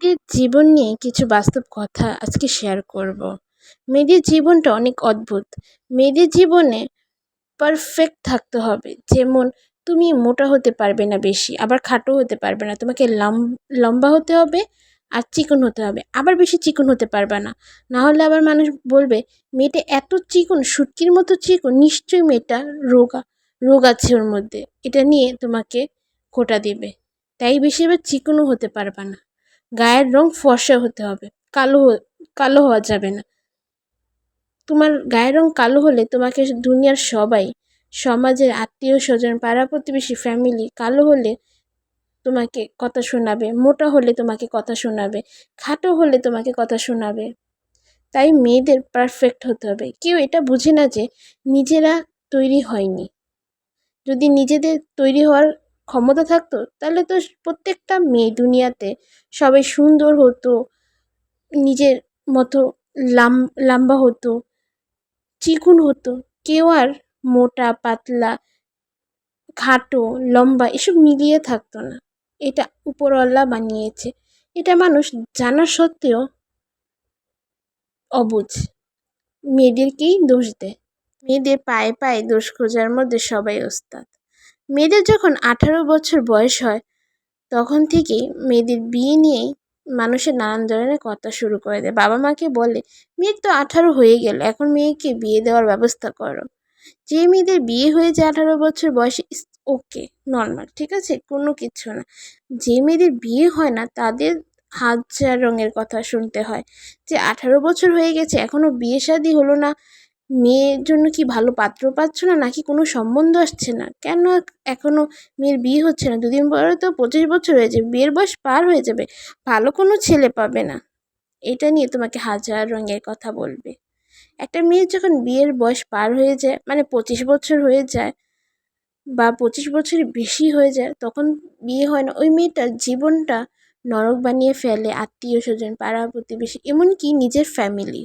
মেয়েদের জীবন নিয়ে কিছু বাস্তব কথা আজকে শেয়ার করব। মেয়েদের জীবনটা অনেক অদ্ভুত। মেয়েদের জীবনে পারফেক্ট থাকতে হবে। যেমন, তুমি মোটা হতে পারবে না বেশি, আবার খাটো হতে পারবে না। তোমাকে লম্বা হতে হবে আর চিকন হতে হবে। আবার বেশি চিকন হতে পারবে না। না হলে আবার মানুষ বলবে, মেয়েটা এত চিকন, সুটকির মতো চিকন, নিশ্চয়ই মেয়েটা রোগা, রোগ আছে ওর মধ্যে। এটা নিয়ে তোমাকে খোটা দিবে। তাই বেশি এবার চিকনও হতে পারবে না। গায়ের রং ফর্সা হতে হবে, কালো কালো হওয়া যাবে না। তোমার গায়ের রং কালো হলে তোমাকে দুনিয়ার সবাই, সমাজের আত্মীয় স্বজন, পাড়া প্রতিবেশী ফ্যামিলি কালো হলে তোমাকে কথা শোনাবে, মোটা হলে তোমাকে কথা শোনাবে, খাটো হলে তোমাকে কথা শোনাবে। তাই মেয়েদের পারফেক্ট হতে হবে। কেউ এটা বুঝে না যে নিজেরা তৈরি হয়নি। যদি নিজেদের তৈরি হওয়ার ক্ষমতা থাকতো, তাহলে তো প্রত্যেকটা মেয়ে দুনিয়াতে সবাই সুন্দর হতো, নিজের মতো লাম, লাম্বা হতো, চিকুন হতো, কেউ আর মোটা, পাতলা, খাটো, লম্বা এসব মিলিয়ে থাকতো না। এটা উপরওয়ালা বানিয়েছে। এটা মানুষ জানা সত্ত্বেও অবুঝ। মেয়েদেরকেই দোষ দেয়। মেয়েদের পায়ে পায়ে দোষ খোঁজার মধ্যে সবাই ওস্তাদ। মেয়েদের যখন আঠারো বছর বয়স হয়, তখন থেকেই মেয়েদের বিয়ে নিয়েই মানুষের নানান ধরনের কথা শুরু করে দেয়। বাবা মাকে বলে, মেয়ের তো আঠারো হয়ে গেল, এখন মেয়েকে বিয়ে দেওয়ার ব্যবস্থা করো। যে মেয়েদের বিয়ে হয়ে যায় আঠারো বছর বয়সে ওকে নর্মাল ঠিক আছে? কোনো কিছু না। যে মেয়েদের বিয়ে হয় না, তাদের হাজার রঙের কথা শুনতে হয় যে, আঠারো বছর হয়ে গেছে এখনও বিয়ে শাদি হলো না। মেয়ের জন্য কি ভালো পাত্র পাচ্ছ না, নাকি কোনো সম্বন্ধ আসছে না? কেন এখনও মেয়ের বিয়ে হচ্ছে না? দুদিন পরে তো পঁচিশ বছর হয়ে যাবে বিয়ের বয়স পার হয়ে যাবে, ভালো কোনো ছেলে পাবে না। এটা নিয়ে তোমাকে হাজার রঙের কথা বলবে। একটা মেয়ের যখন বিয়ের বয়স পার হয়ে যায় মানে পঁচিশ বছর হয়ে যায় বা পঁচিশ বছরের বেশি হয়ে যায়, তখন বিয়ে হয় না। ওই মেয়েটার জীবনটা নরক বানিয়ে ফেলে, আত্মীয় স্বজন, পাড়া প্রতিবেশী, এমনকি নিজের ফ্যামিলি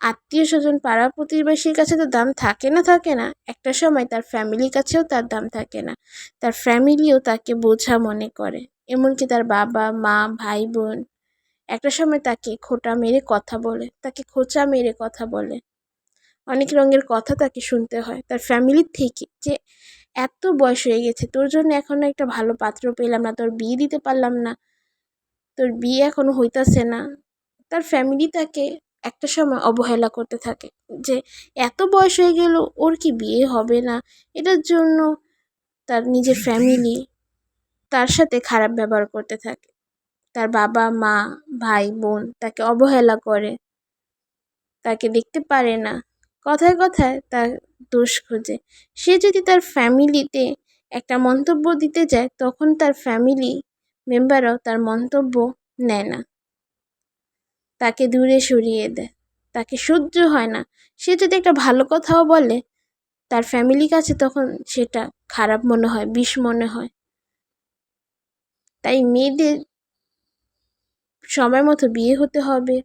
আত্মীয় স্বজন পাড়া প্রতিবেশীর কাছে তো দাম থাকে না থাকে না। একটা সময় তার ফ্যামিলির কাছেও তার দাম থাকে না। তার ফ্যামিলিও তাকে বোঝা মনে করে। এমনকি তার বাবা, মা, ভাই, বোন। একটা সময় তাকে খোটা মেরে কথা বলে, তাকে খোঁচা মেরে কথা বলে। অনেক রঙের কথা তাকে শুনতে হয়। তার ফ্যামিলির থেকে যে এত বয়স হয়ে গেছে, তোর জন্য এখনও একটা ভালো পাত্র পেলাম না, তোর বিয়ে দিতে পারলাম না, তোর বিয়ে এখনও হইতাছে না। তার ফ্যামিলি তাকে একটা সময় অবহেলা করতে থাকে যে এত বয়স হয়ে গেল ওর কি বিয়ে হবে না? এটার জন্য তার নিজের ফ্যামিলি তার সাথে খারাপ ব্যবহার করতে থাকে। তার বাবা মা ভাই বোন তাকে অবহেলা করে তাকে দেখতে পারে না। কথায় কথায় তার দোষ খোঁজে। সে যদি তার ফ্যামিলিতে একটা মন্তব্য দিতে যায় তখন তার ফ্যামিলি মেম্বাররাও তার মন্তব্য নেয় না। তাকে দূরে সরিয়ে দেয় তাকে সহ্য হয় না। সে যদি একটা ভালো কথাও বলে, তার ফ্যামিলির কাছে তখন সেটা খারাপ মনে হয়, বিষ মনে হয়। তাই মেয়েদের সময় মতো বিয়ে হতে হবে।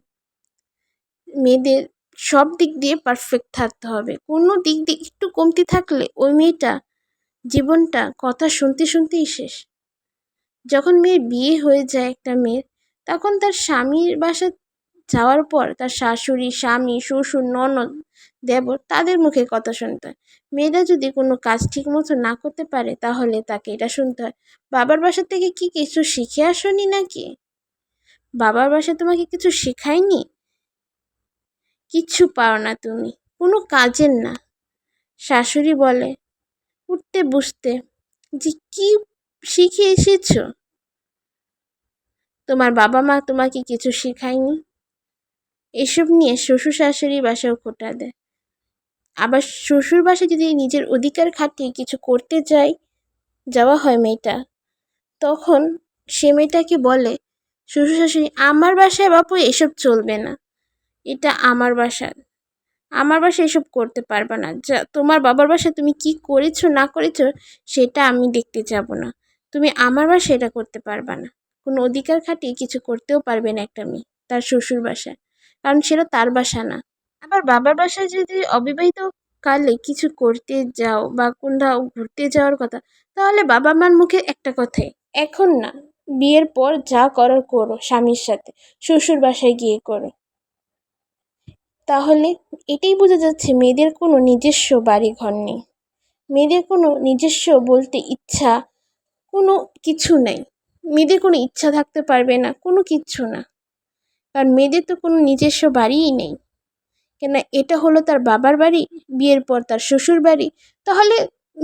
মেয়েদের সব দিক দিয়ে পারফেক্ট থাকতে হবে। কোনো দিক দিয়ে একটু কমতি থাকলে ওই মেয়েটা জীবনটা কথা শুনতে শুনতেই শেষ। যখন মেয়ের বিয়ে হয়ে যায় একটা মেয়ের, তখন তার স্বামীর বাসা যাওয়ার পর তার শাশুড়ি, স্বামী, শ্বশুর, ননদ, দেবর তাদের মুখে কথা শুনতে হয়। মেয়েরা যদি কোনো কাজ ঠিক মতো না করতে পারে তাহলে তাকে এটা শুনতে হয়। বাবার বাসা থেকে কি কিছু শিখে আসনি নাকি? বাবার বাসা তোমাকে কিছু শেখায়নি? কিচ্ছু পাও না তুমি, কোনো কাজের না। শাশুড়ি বলে, উঠতে বুঝতে যে কি শিখে এসেছ? তোমার বাবা মা তোমাকে কিছু শেখায়নি? এসব নিয়ে শ্বশুর শাশুড়ি বাসাও খোটা দেয়। আবার শ্বশুর বাসায় যদি নিজের অধিকার খাটিয়ে কিছু করতে যায়, যাওয়া হয় মেয়েটা, তখন সে মেয়েটাকে বলে শ্বশুর শাশুড়ি আমার বাসায় বাপু এসব চলবে না। এটা আমার বাসা। আমার বাসায় এসব করতে পারবে না। যা, তোমার বাবার বাসায় তুমি কি করেছ, না করেছ, সেটা আমি দেখতে যাব না। তুমি আমার বাসায় এটা করতে পারবে না। কোনো অধিকার খাটিয়ে কিছু করতেও পারবে না একটা মেয়ে, তার শ্বশুর বাসায় কারণ সেটা তার বাসা না। আবার বাবার বাসায় যদি অবিবাহিত কালে কিছু করতে যাও বা কোথাও ঘুরতে যাওয়ার কথা, তাহলে বাবা মার মুখে একটা কথাই, এখন না, বিয়ের পর যা করার করো স্বামীর সাথে, শ্বশুর বাসায় গিয়ে করো। তাহলে এটাই বোঝা যাচ্ছে মেয়েদের কোনো নিজস্ব বাড়ি ঘর নেই। মেয়েদের কোনো নিজস্ব বলতে ইচ্ছা কোনো কিছু নেই। মেয়েদের কোনো ইচ্ছা থাকতে পারবে না, কোনো কিচ্ছু না। কারণ মেয়েদের তো কোনো নিজস্ব বাড়িই নেই। কেন এটা হলো তার বাবার বাড়ি, বিয়ের পর তার শ্বশুর বাড়ি। তাহলে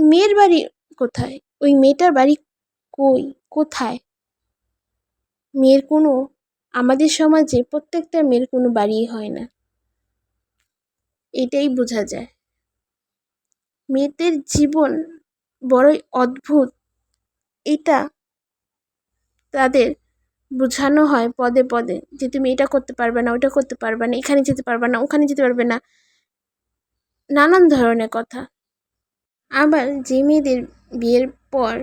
মেয়ের বাড়ি কোথায়? ওই মেয়েটার বাড়ি কই? কোথায়? মেয়ের কোনো, আমাদের সমাজে প্রত্যেকটা মেয়ের কোনো বাড়িই হয় না। এটাই বোঝা যায়। মেয়েদের জীবন বড়ই অদ্ভুত। এটা তাদের বোঝানো হয় পদে পদে যে তুমি এটা করতে পারবে না ওটা করতে পারবে না, এখানে যেতে পারবে না, ওখানে যেতে পারবে না। নানান ধরনের কথা। আবার যে মেয়েদের বিয়ের পর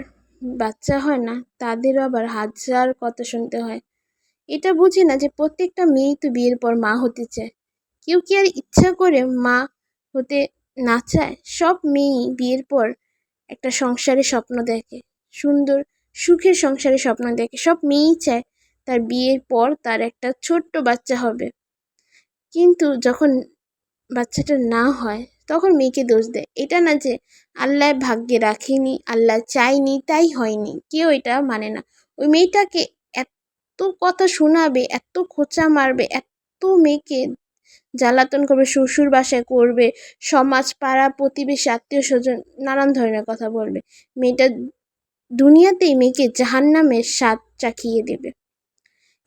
বাচ্চা হয় না, তাদেরও আবার হাজার কথা শুনতে হয়। এটা বুঝি না যে প্রত্যেকটা মেয়েই তো বিয়ের পর মা হতে চায়। কেউ কি আর ইচ্ছা করে মা হতে না চায়? সব মেয়েই বিয়ের পর একটা সংসারের স্বপ্ন দেখে, সুন্দর সুখের সংসারের স্বপ্ন দেখে। সব মেয়েই চায় তার বিয়ের পর তার একটা ছোট্ট বাচ্চা হবে। কিন্তু যখন বাচ্চাটা না হয়, তখন মেয়েকে দোষ দেয়। এটা না যে আল্লাহ ভাগ্যে রাখেনি, আল্লাহ চায়নি, তাই হয়নি। কেউ এটা মানে না। ওই মেয়েটাকে এত কথা শোনাবে, এত খোঁচা মারবে, এত মেয়েকে জ্বালাতন করবে, শ্বশুর বাসায় করবে, সমাজ, পাড়া, প্রতিবেশী, আত্মীয় স্বজন, নানান ধরনের কথা বলবে। মেয়েটা দুনিয়াতেই মেয়েকে জাহান্নামের স্বাদ চাখিয়ে দেবে।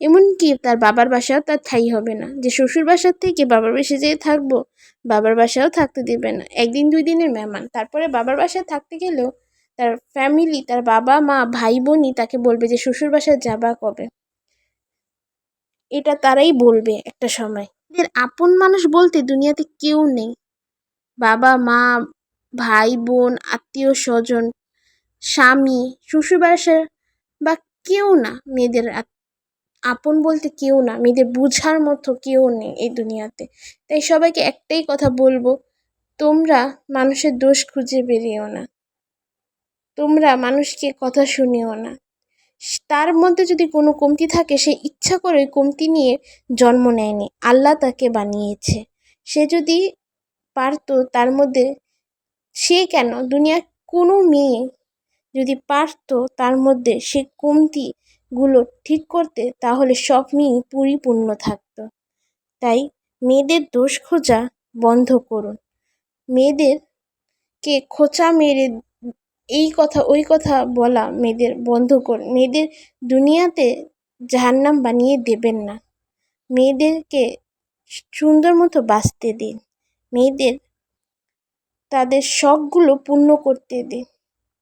এমনকি তার বাবার বাসাও তার ঠাই হবে না। যে শ্বশুর বাসার থেকে বাবার বাসে যেয়ে থাকব, বাবার বাসাও থাকতে দেবে না। একদিন দুই দিনের মেহমান। তারপরে বাবার বাসায় থাকতে গেলেও তার ফ্যামিলি তার বাবা, মা, ভাই, বোনই তাকে বলবে যে শ্বশুর বাসায় যাবা কবে? এটা তারাই বলবে একটা সময়। এদের আপন মানুষ বলতে দুনিয়াতে কেউ নেই। বাবা, মা, ভাই, বোন, আত্মীয়, স্বজন, স্বামী, শ্বশুর বাসার বা কেউ না। মেয়েদের আপন বলতে কেউ না, মেয়েদের বুঝার মতো কেউ নেই এই দুনিয়াতে। তাই সবাইকে একটাই কথা বলব, তোমরা মানুষের দোষ খুঁজে বেরিয়েও না। তোমরা মানুষকে কথা শুনিও না। তার মধ্যে যদি কোনো কমতি থাকে, সে ইচ্ছা করে কমতি নিয়ে জন্ম নেয়নি। আল্লাহ তাকে বানিয়েছে। সে যদি পারতো, তার মধ্যে সে কেন? দুনিয়ার কোনো মেয়ে যদি পারতো, তার মধ্যে সে কমতিগুলো ঠিক করতে তাহলে সব মেয়েই পরিপূর্ণ থাকত। তাই মেয়েদের দোষ খোঁজা বন্ধ করুন। মেয়েদেরকে খোঁচা মেরে এই কথা, ওই কথা বলা মেয়েদের বন্ধ করুন। মেয়েদের দুনিয়াতে জাহান্নাম বানিয়ে দেবেন না। মেয়েদেরকে সুন্দর মতো বাঁচতে দিন। মেয়েদের, তাদের শখগুলো পূর্ণ করতে দিন।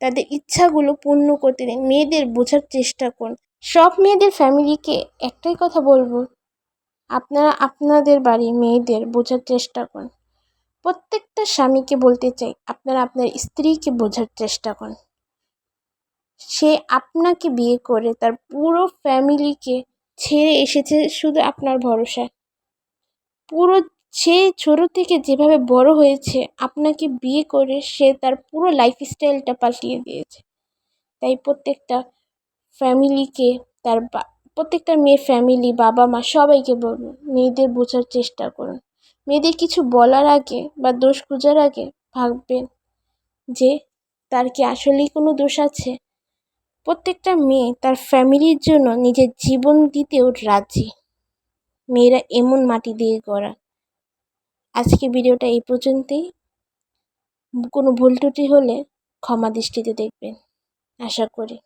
তাদের ইচ্ছাগুলো পূর্ণ করতে দিন। মেয়েদের বোঝার চেষ্টা করুন। সব মেয়েদের ফ্যামিলিকে একটাই কথা বলব। আপনারা আপনাদের বাড়ির মেয়েদের বোঝার চেষ্টা করুন। প্রত্যেকটা স্বামীকে বলতে চাই, আপনারা আপনার স্ত্রীকে বোঝার চেষ্টা করুন। সে আপনাকে বিয়ে করে তার পুরো ফ্যামিলিকে ছেড়ে এসেছে শুধু আপনার ভরসায়। পুরো সে ছোটো থেকে যেভাবে বড় হয়েছে, আপনাকে বিয়ে করে সে তার পুরো লাইফস্টাইলটা পাল্টিয়ে দিয়েছে। তাই প্রত্যেকটা ফ্যামিলিকে তার প্রত্যেকটা মেয়ের ফ্যামিলি বাবা মা সবাইকে বলুন, মেয়েদের বোঝার চেষ্টা করুন। মেয়েদের কিছু বলার আগে বা দোষ খোঁজার আগে ভাববেন যে, তার কি আসলেই কোনো দোষ আছে? প্রত্যেকটা মেয়ে তার ফ্যামিলির জন্য নিজের জীবন দিতেও রাজি। মেয়েরা এমন মাটি দিয়ে গড়া। আজকে ভিডিওটা এই পর্যন্তই। কোনো ভুল ত্রুটি হলে ক্ষমা দৃষ্টিতে দেখবেন। আশা করি।